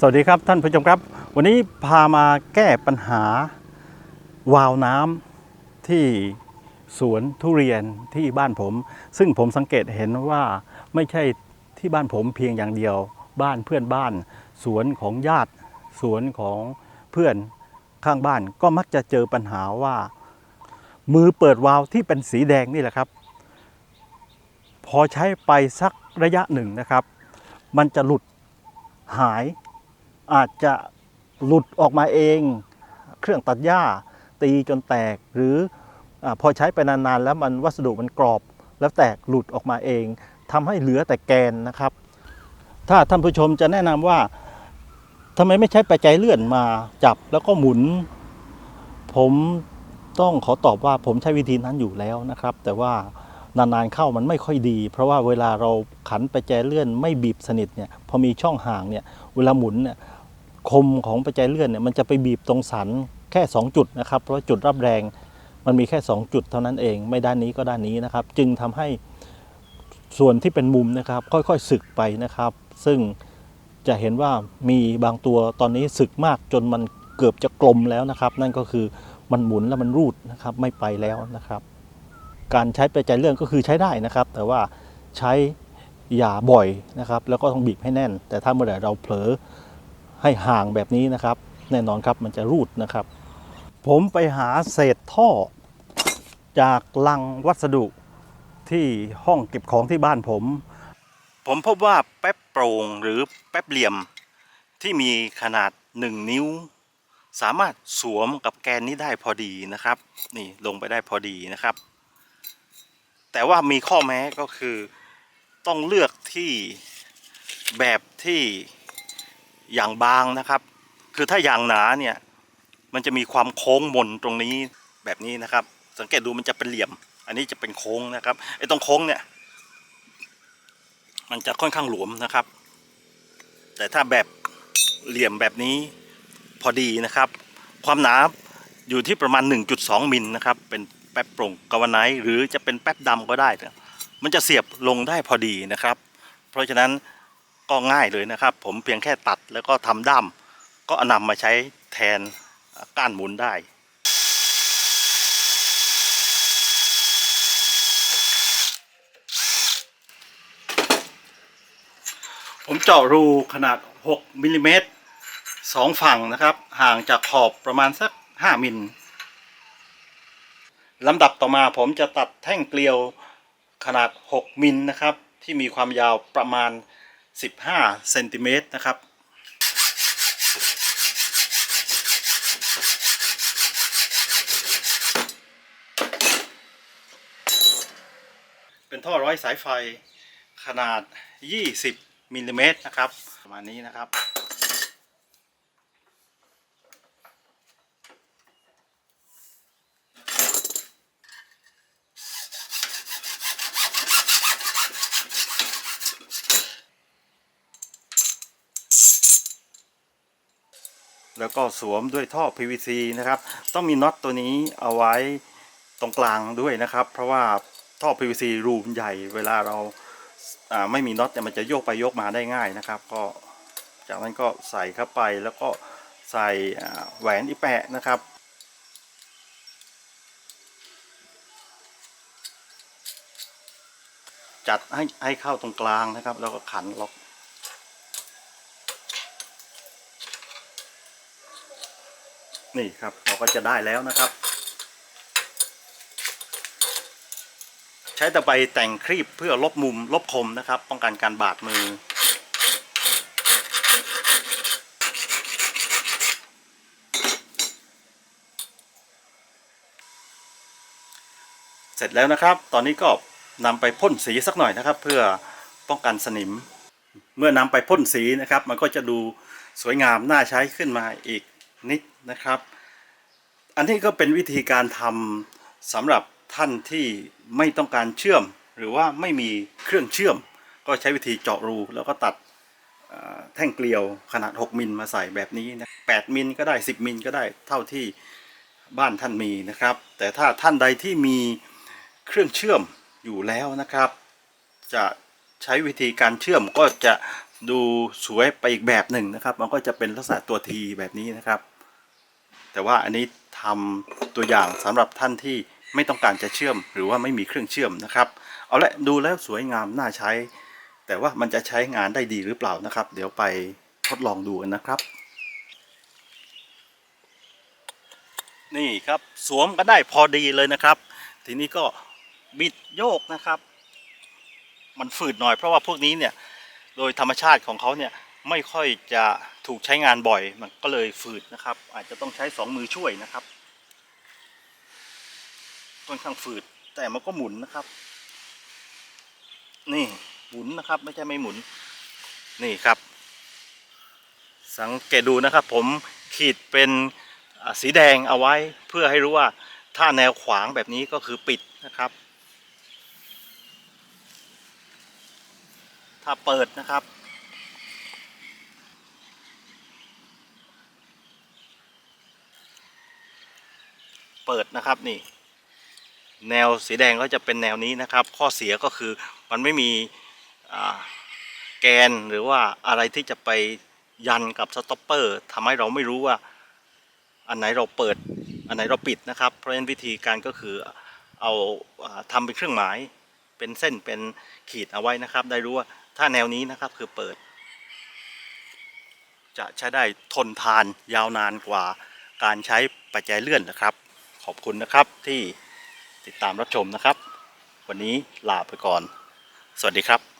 สวัสดีครับท่านผู้ชมครับ วันนี้พามาแก้ปัญหาวาล์วน้ำที่สวนทุเรียนที่บ้านผม ซึ่งผมสังเกตเห็นว่าไม่ใช่ที่บ้านผมเพียงอย่างเดียว บ้านเพื่อนบ้าน สวนของญาติ สวนของเพื่อนข้างบ้านก็มักจะเจอปัญหาว่า มือเปิดวาล์วที่เป็นสีแดงนี่แหละครับ พอใช้ไปสักระยะหนึ่งนะครับ มันจะหลุดหาย อาจจะหลุดออกมาเอง เครื่องตัดหญ้าตีจนแตก หรืออพอใช้ไปนานๆ แล้วมันวัสดุมันกรอบ แล้วแตกหลุดออกมาเองทำให้เหลือแต่แกนนะครับ ถ้าท่านผู้ชมจะแนะนำว่าทำไมไม่ใช้ปัจจัยเลื่อนมาจับแล้วก็หมุน ผมต้องขอตอบว่าผมใช้วิธีนั้นอยู่แล้วนะครับ แต่ว่านานๆเข้ามันไม่ค่อยดี เพราะว่าเวลาเราขันปัจจัยเลื่อนไม่บีบสนิทเนี่ยพอมีช่องห่างเนี่ยเวลาหมุนเนี่ย คมของปัจจัยเลื่อนเนี่ยมันจะไปบีบตรงสันแค่ 2 จุดนะครับ เพราะจุดรับแรงมันมีแค่ 2 จุดเท่านั้นเอง ไม่ด้านนี้ก็ด้านนี้นะครับ จึงทำให้ส่วนที่เป็นมุมนะครับ ค่อยๆสึกไปนะครับ ซึ่งจะเห็นว่ามีบางตัวตอนนี้สึกมากจนมันเกือบจะกลมแล้วนะครับ นั่นก็คือมันหมุนแล้วมันรูดนะครับไม่ไปแล้วนะครับ การใช้ปัจจัยเลื่อนก็คือใช้ได้นะครับ แต่ว่าใช้อย่าบ่อยนะครับ แล้วก็ต้องบีบให้แน่น แต่ถ้าเมื่อไหร่เราเผลอ ให้ห่างแบบนี้นะครับ แน่นอนครับมันจะรูดนะครับ ผมไปหาเศษท่อ จากลังวัสดุที่ห้องเก็บของที่บ้านผม ผมพบว่าแป๊บโปร่งหรือแป๊บเหลี่ยมที่มีขนาด 1 นิ้ว สามารถสวมกับแกนนี้ได้พอดีนะครับ นี่ลงไปได้พอดีนะครับ แต่ว่ามีข้อแม้ก็คือต้องเลือกที่แบบที่ อย่างบางนะครับ คือถ้าอย่างหนาเนี่ยมันจะมีความโค้งมนตรงนี้แบบนี้นะครับ สังเกตดูมันจะเป็นเหลี่ยม อันนี้จะเป็นโค้งนะครับไอ้ตรงโค้งเนี่ย มันจะค่อนข้างหลวมนะครับ แต่ถ้าแบบเหลี่ยมแบบนี้พอดีนะครับ ความหนาอยู่ที่ประมาณ 1.2 มิลนะครับ เป็นแป๊บโปร่งกาวไนท์หรือจะเป็นแป๊บดำก็ได้ มันจะเสียบลงได้พอดีนะครับ เพราะฉะนั้น ก็ง่ายเลยนะครับ ผมเพียงแค่ตัดแล้วก็ทำด้ามก็นำมาใช้แทนก้านหมุนได้ผมเจาะรูขนาด 6มิลลิเมตรสองฝั่งนะครับ ห่างจากขอบประมาณสัก 5 มิลลำดับต่อมาผมจะตัดแท่งเกลียวขนาด 6 มิลนะครับ ที่มีความยาวประมาณ 15เซนติเมตรนะครับเป็นท่อร้อยสายไฟขนาด 20มิลลิเมตรนะครับ ประมาณนี้นะครับ แล้วก็สวมด้วยท่อ PVC นะครับ ต้องมีน็อตตัวนี้เอาไว้ตรงกลางด้วยนะครับ เพราะว่าท่อ PVC รูมใหญ่เวลาเราไม่มีน็อตเนี่ยมันจะโยกไปโยกมาได้ง่ายนะครับ ก็จากนั้นก็ใส่เข้าไปแล้วก็ใส่แหวนอีแปะนะครับจัดให้ให้เข้าตรงกลางนะครับ แล้วก็ขันล็อก นี่ครับเราก็จะได้แล้วนะครับ ใช้ตะไบแต่งครีบเพื่อลบมุมลบคมนะครับ ป้องกันการบาดมือ เสร็จแล้วนะครับ ตอนนี้ก็นำไปพ่นสีสักหน่อยนะครับ เพื่อป้องกันสนิม เมื่อนำไปพ่นสีนะครับ มันก็จะดูสวยงามน่าใช้ขึ้นมาอีก นิดนะครับ อันนี้ก็เป็นวิธีการทำสำหรับท่านที่ไม่ต้องการเชื่อม หรือว่าไม่มีเครื่องเชื่อม ก็ใช้วิธีเจาะรูแล้วก็ตัดแท่งเกลียวขนาด 6 มิลมาใส่แบบนี้นะ8มิลก็ได้ 10 มิลก็ได้เท่าที่บ้านท่านมีนะครับ แต่ถ้าท่านใดที่มีเครื่องเชื่อมอยู่แล้วนะครับ จะใช้วิธีการเชื่อมก็จะดูสวยไปอีกแบบหนึ่งนะครับ มันก็จะเป็นลักษณะตัวทีแบบนี้นะครับ แต่ว่าอันนี้ทำตัวอย่างสำหรับท่านที่ไม่ต้องการจะเชื่อมหรือว่าไม่มีเครื่องเชื่อมนะครับ เอาละดูแล้วสวยงามน่าใช้ แต่ว่ามันจะใช้งานได้ดีหรือเปล่านะครับ เดี๋ยวไปทดลองดูกันนะครับ นี่ครับสวมก็ได้พอดีเลยนะครับ ทีนี้ก็บิดโยกนะครับ มันฝืดหน่อยเพราะว่าพวกนี้เนี่ยโดยธรรมชาติของเขาเนี่ยไม่ค่อยจะ ถูกใช้งานบ่อยมันก็เลยฝืดนะครับ อาจจะต้องใช้สองมือช่วยนะครับค่อนข้างฝืดแต่มันก็หมุนนะครับ นี่หมุนนะครับ ไม่ใช่ไม่หมุน นี่ครับ สังเกตดูนะครับ ผมขีดเป็นสีแดงเอาไว้เพื่อให้รู้ว่าถ้าแนวขวางแบบนี้ก็คือปิดนะครับ ถ้าเปิดนะครับ เปิดนะครับนี่ แนวสีแดงก็จะเป็นแนวนี้นะครับ ข้อเสียก็คือมันไม่มีแกนหรือว่าอะไรที่จะไปยันกับสต็อปเปอร์ทำให้เราไม่รู้ว่าอันไหนเราเปิดอันไหนเราปิดนะครับ เพราะฉะนั้นวิธีการก็คือเอาอ่าทำเป็นเครื่องหมาย เป็นเส้นเป็นขีดเอาไว้นะครับ ได้รู้ว่าถ้าแนวนี้นะครับคือเปิด จะใช้ได้ทนทานยาวนานกว่าการใช้ปัจจัยเลื่อนนะครับ ขอบคุณนะครับที่ติดตามรับชมนะครับ วันนี้ลาไปก่อน สวัสดีครับ